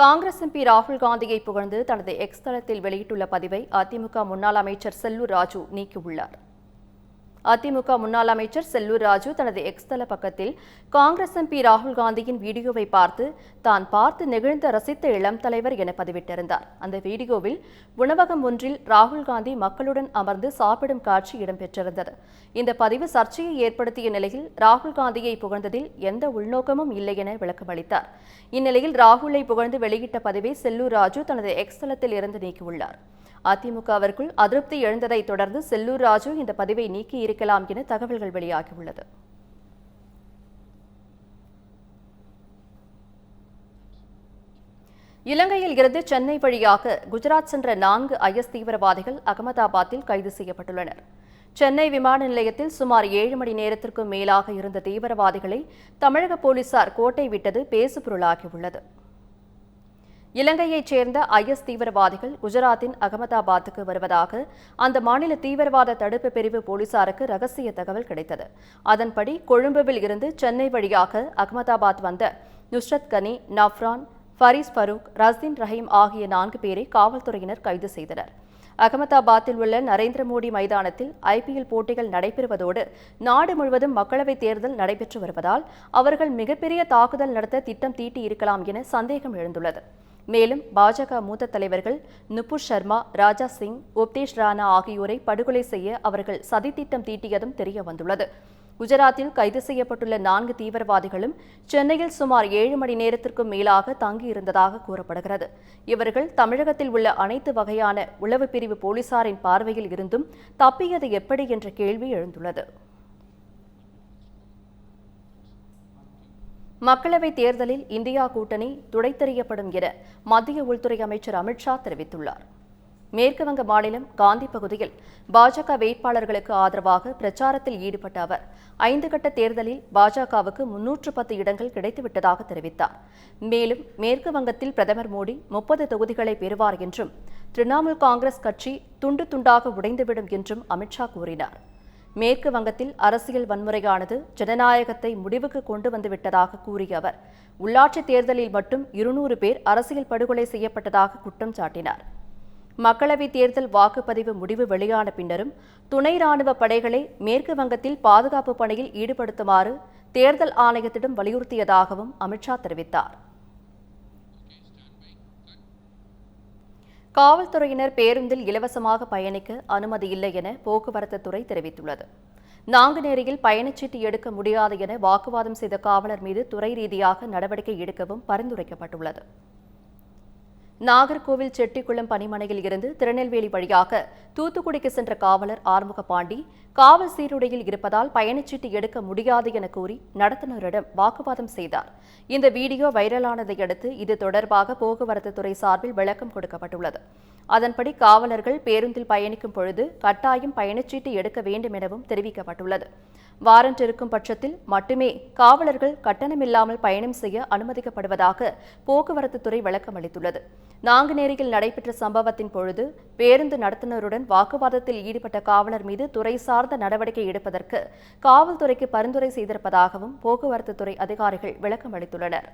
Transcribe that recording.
Congress MP ராகுல் காந்தியை புகழ்ந்து தனது எக்ஸ் தளத்தில் வெளியிட்டுள்ள பதிவை அதிமுக முன்னாள் அமைச்சர் செல்லூர் ராஜு நீக்கியுள்ளார். அதிமுக முன்னாள் அமைச்சர் செல்லூர் ராஜு தனது எக்ஸ்தல பக்கத்தில் காங்கிரஸ் எம்பி ராகுல் காந்தியின் வீடியோவை பார்த்து தான் பார்த்து நெகிழ்ந்த ரசித்த இளம் தலைவர் என பதிவிட்டிருந்தார். அந்த வீடியோவில் உணவகம் ஒன்றில் ராகுல் காந்தி மக்களுடன் அமர்ந்து சாப்பிடும் காட்சி இடம்பெற்றிருந்தது. இந்த பதிவு சர்ச்சையை ஏற்படுத்திய நிலையில் ராகுல் காந்தியை புகழ்ந்ததில் எந்த உள்நோக்கமும் இல்லை என விளக்கமளித்தார். இந்நிலையில் ராகுலை புகழ்ந்து வெளியிட்ட பதிவை செல்லூர் ராஜு தனது எக்ஸ் தளத்தில் இருந்து நீக்கியுள்ளார். அதிமுகவிற்குள் அதிருப்தி எழுந்ததை தொடர்ந்து செல்லூர் ராஜு இந்த பதிவை நீக்கி இருக்கலாம் என தகவல்கள் வெளியாகியுள்ளது. இலங்கையில் இருந்து சென்னை வழியாக குஜராத் சென்ற நான்கு ஐஎஸ் தீவிரவாதிகள் அகமதாபாத்தில் கைது செய்யப்பட்டுள்ளனர். சென்னை விமான நிலையத்தில் சுமார் ஏழு மணி நேரத்திற்கும் மேலாக இருந்த தீவிரவாதிகளை தமிழக போலீசார் கோட்டை விட்டது பேசுபொருளாகியுள்ளது. இலங்கையைச் சேர்ந்த ஐஎஸ் தீவிரவாதிகள் குஜராத்தின் அகமதாபாத்துக்கு வருவதாக அந்த மாநில தீவிரவாத தடுப்பு பிரிவு போலீசாருக்கு ரகசிய தகவல் கிடைத்தது. அதன்படி கொழும்புவில் இருந்து சென்னை வழியாக அகமதாபாத் வந்த நுஸ்ரத் கனி நஃப்ரான் ஃபரீஸ் ஃபரூக் ரஸ்தீன் ரஹீம் ஆகிய நான்கு பேரை காவல்துறையினர் கைது செய்தனர். அகமதாபாத்தில் உள்ள நரேந்திர மோடி மைதானத்தில் ஐபிஎல் போட்டிகள் நடைபெறுவதோடு நாடு முழுவதும் மக்களவைத் தேர்தல் நடைபெற்று வருவதால் அவர்கள் மிகப்பெரிய தாக்குதல் நடத்த திட்டம் தீட்டி இருக்கலாம் என சந்தேகம் எழுந்துள்ளது. மேலும் பாஜக மூத்த தலைவர்கள் நுபுர் சர்மா ராஜா சிங் உப்தேஷ் ராணா ஆகியோரை படுகொலை செய்ய அவர்கள் சதித்திட்டம் தீட்டியதும் தெரிய வந்துள்ளது. குஜராத்தில் கைது செய்யப்பட்டுள்ள நான்கு தீவிரவாதிகளும் சென்னையில் சுமார் ஏழு மணி நேரத்திற்கும் மேலாக தங்கியிருந்ததாக கூறப்படுகிறது. இவர்கள் தமிழகத்தில் உள்ள அனைத்து வகையான உளவு பிரிவு போலீசாரின் பார்வையில் இருந்தும் தப்பியது எப்படி என்ற கேள்வி எழுந்துள்ளது. மக்களவைத் தேர்தலில் இந்தியா கூட்டணி துடைத்தெறியப்படும் என மத்திய உள்துறை அமைச்சர் அமித்ஷா தெரிவித்துள்ளார். மேற்குவங்க மாநிலம் காந்தி பகுதியில் பாஜக வேட்பாளர்களுக்கு ஆதரவாக பிரச்சாரத்தில் ஈடுபட்ட அவர் ஐந்து கட்ட தேர்தலில் பாஜகவுக்கு முன்னூற்று பத்து இடங்கள் கிடைத்துவிட்டதாக தெரிவித்தார். மேலும் மேற்கு வங்கத்தில் பிரதமர் மோடி முப்பது தொகுதிகளை பெறுவார் என்றும் திரிணாமுல் காங்கிரஸ் கட்சி துண்டு துண்டாக உடைந்துவிடும் என்றும் அமித்ஷா கூறினார். மேற்கு வங்கத்தில் அரசியல் வன்முறையானது ஜனநாயகத்தை முடிவுக்கு கொண்டு வந்துவிட்டதாக கூறிய அவர் உள்ளாட்சித் தேர்தலில் மட்டும் இருநூறு பேர் அரசியல் படுகொலை செய்யப்பட்டதாக குற்றம் சாட்டினார். மக்களவைத் தேர்தல் வாக்குப்பதிவு முடிவு வெளியான பின்னரும் துணை ராணுவ படைகளை மேற்கு வங்கத்தில் பாதுகாப்பு பணியில் ஈடுபடுத்துமாறு தேர்தல் ஆணையத்திடம் வலியுறுத்தியதாகவும் அமித்ஷா தெரிவித்தார். காவல்துறையினர் பேருந்தில் இலவசமாக பயணிக்க அனுமதி இல்லை என போக்குவரத்து துறை தெரிவித்துள்ளது. நாங்குநேரியில் பயணச்சீட்டு எடுக்க முடியாது என வாக்குவாதம் செய்த காவலர் மீது துறை ரீதியாக நடவடிக்கை எடுக்கவும் பரிந்துரைக்கப்பட்டுள்ளது. நாகர்கோவில் செட்டிக்குளம் பணிமனையில் இருந்து திருநெல்வேலி வழியாக தூத்துக்குடிக்கு சென்ற காவலர் ஆறுமுக பாண்டி காவல் சீருடையில் இருப்பதால் பயணச்சீட்டு எடுக்க முடியாது என கூறி நடத்துனரிடம் வாக்குவாதம் செய்தார். இந்த வீடியோ வைரலானதை அடுத்து இது தொடர்பாக போக்குவரத்து துறை சார்பில் விளக்கம் கொடுக்கப்பட்டுள்ளது. அதன்படி காவலர்கள் பேருந்தில் பயணிக்கும் பொழுது கட்டாயம் பயணச்சீட்டு எடுக்க வேண்டும் எனவும் தெரிவிக்கப்பட்டுள்ளது. வாரண்ட் இருக்கும் பட்சத்தில் மட்டுமே காவலர்கள் கட்டணமில்லாமல் பயணம் செய்ய அனுமதிக்கப்படுவதாக போக்குவரத்து துறை விளக்கம் அளித்துள்ளது நாங்குநேரியில் நடைபெற்ற சம்பவத்தின் பொழுது பேருந்து நடத்துனருடன் வாக்குவாதத்தில் ஈடுபட்ட காவலர் மீது துறை சார்ந்த நடவடிக்கை எடுப்பதற்கு காவல்துறைக்கு பரிந்துரை செய்திருப்பதாகவும் போக்குவரத்து துறை அதிகாரிகள் விளக்கம் அளித்துள்ளனர்